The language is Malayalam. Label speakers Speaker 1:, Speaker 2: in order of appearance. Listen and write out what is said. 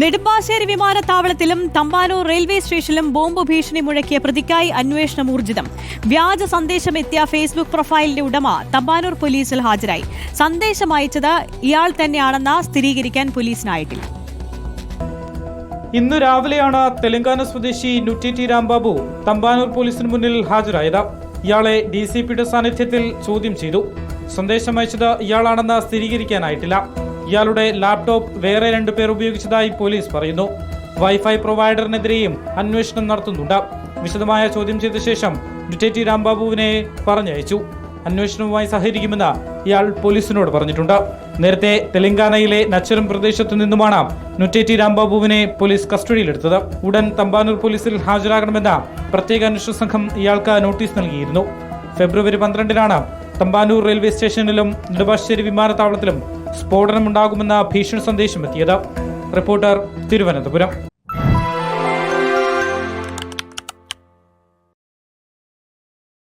Speaker 1: നെടുമ്പാശ്ശേരി വിമാനത്താവളത്തിലും തമ്പാനൂർ റെയിൽവേ സ്റ്റേഷനിലും ബോംബ് ഭീഷണി മുഴക്കിയ പ്രതിക്കായി അന്വേഷണം ഊർജിതം. വ്യാജ സന്ദേശം എത്തിയ ഫേസ്ബുക്ക് പ്രൊഫൈലിന്റെ ഉടമ തമ്പാനൂർ പോലീസിൽ ഹാജരായി. സന്ദേശം അയച്ചത് ഇയാൾ തന്നെയാണെന്ന് സ്ഥിരീകരിക്കാൻ പോലീസിനായിട്ടില്ല.
Speaker 2: ഇന്നു രാവിലെയാണ് തെലങ്കാന സ്വദേശി നുറ്റി രാംബാബു തമ്പാനൂർ പോലീസിന് മുന്നിൽ ഹാജരായത്. ഇയാളെ ഡി സി പിയുടെ സാന്നിധ്യത്തിൽ ചോദ്യം ചെയ്തു. സന്ദേശം അയച്ചത് ഇയാളാണെന്ന് സ്ഥിരീകരിക്കാനായിട്ടില്ല. ഇയാളുടെ ലാപ്ടോപ്പ് വേറെ രണ്ടു പേർ ഉപയോഗിച്ചതായി പോലീസ് പറയുന്നു. വൈഫൈ പ്രൊവൈഡറിനെതിരെയും അന്വേഷണം നടത്തുന്നുണ്ട്. വിശദമായ ചോദ്യം ചെയ്ത ശേഷം നുറ്റേറ്റി രാംബാബുവിനെ പറഞ്ഞയച്ചു. അന്വേഷണവുമായി സഹകരിക്കുമെന്ന് ഇയാൾ പോലീസിനോട് പറഞ്ഞിട്ടുണ്ട്. നേരത്തെ തെലങ്കാനയിലെ നച്ചരം പ്രദേശത്തു നിന്നുമാണ് നുറ്റേറ്റി രാംബാബുവിനെ പോലീസ് കസ്റ്റഡിയിലെടുത്തത്. ഉടൻ തമ്പാനൂർ പോലീസിൽ ഹാജരാകണമെന്ന പ്രത്യേക അന്വേഷണ സംഘം ഇയാൾക്ക് നോട്ടീസ് നൽകിയിരുന്നു. ഫെബ്രുവരി പന്ത്രണ്ടിനാണ് തമ്പാനൂർ റെയിൽവേ സ്റ്റേഷനിലും നെടുമ്പാശ്ശേരി വിമാനത്താവളത്തിലും സ്ഫോടനമുണ്ടാകുമെന്ന ഭീഷണി സന്ദേശം എത്തിയത് റിപ്പോർട്ടർ തിരുവനന്തപുരം.